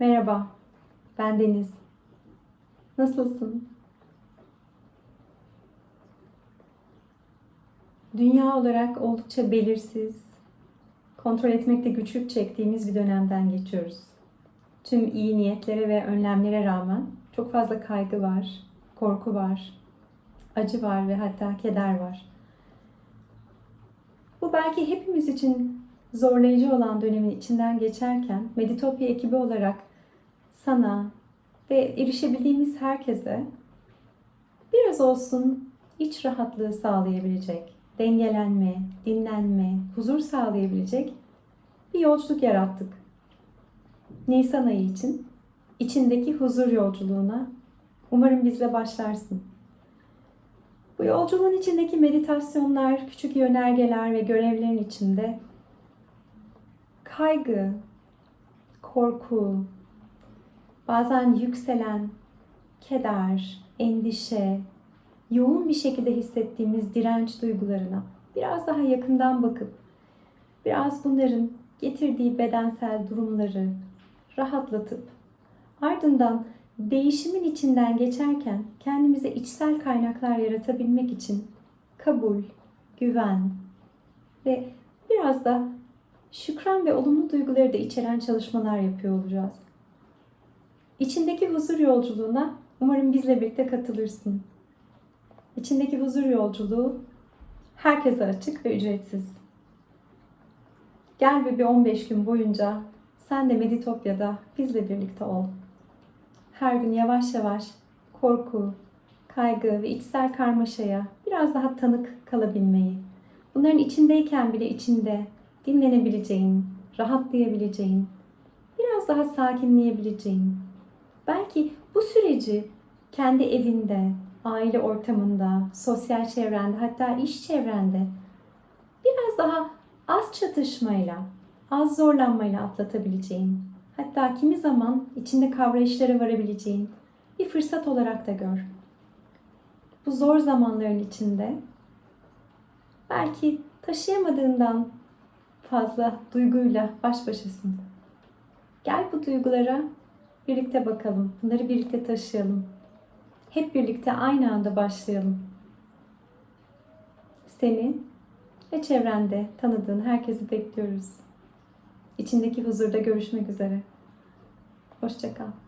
Merhaba, ben Deniz. Nasılsın? Dünya olarak oldukça belirsiz, kontrol etmekte güçlük çektiğimiz bir dönemden geçiyoruz. Tüm iyi niyetlere ve önlemlere rağmen çok fazla kaygı var, korku var, acı var ve hatta keder var. Bu belki hepimiz için zorlayıcı olan dönemin içinden geçerken Meditopya ekibi olarak sana ve erişebildiğimiz herkese biraz olsun iç rahatlığı sağlayabilecek, dengelenme, dinlenme, huzur sağlayabilecek bir yolculuk yarattık. Nisan ayı için içindeki huzur yolculuğuna umarım bizle başlarsın. Bu yolculuğun içindeki meditasyonlar, küçük yönergeler ve görevlerin içinde kaygı, korku, bazen yükselen keder, endişe, yoğun bir şekilde hissettiğimiz direnç duygularına biraz daha yakından bakıp biraz bunların getirdiği bedensel durumları rahatlatıp ardından değişimin içinden geçerken kendimize içsel kaynaklar yaratabilmek için kabul, güven ve biraz da şükran ve olumlu duyguları da içeren çalışmalar yapıyor olacağız. İçindeki huzur yolculuğuna umarım bizle birlikte katılırsın. İçindeki huzur yolculuğu herkese açık ve ücretsiz. Gel ve bir 15 gün boyunca sen de Meditopya'da bizle birlikte ol. Her gün yavaş yavaş korku, kaygı ve içsel karmaşaya biraz daha tanık kalabilmeyi, bunların içindeyken bile içinde dinlenebileceğin, rahatlayabileceğin, biraz daha sakinleyebileceğin, belki bu süreci kendi evinde, aile ortamında, sosyal çevrende, hatta iş çevrende biraz daha az çatışmayla, az zorlanmayla atlatabileceğin, hatta kimi zaman içinde kavrayışlara varabileceğin bir fırsat olarak da gör. Bu zor zamanların içinde belki taşıyamadığından fazla duyguyla baş başasın. Gel bu duygulara birlikte bakalım. Bunları birlikte taşıyalım. Hep birlikte aynı anda başlayalım. Seni ve çevrende tanıdığın herkesi bekliyoruz. İçindeki huzurda görüşmek üzere. Hoşçakal.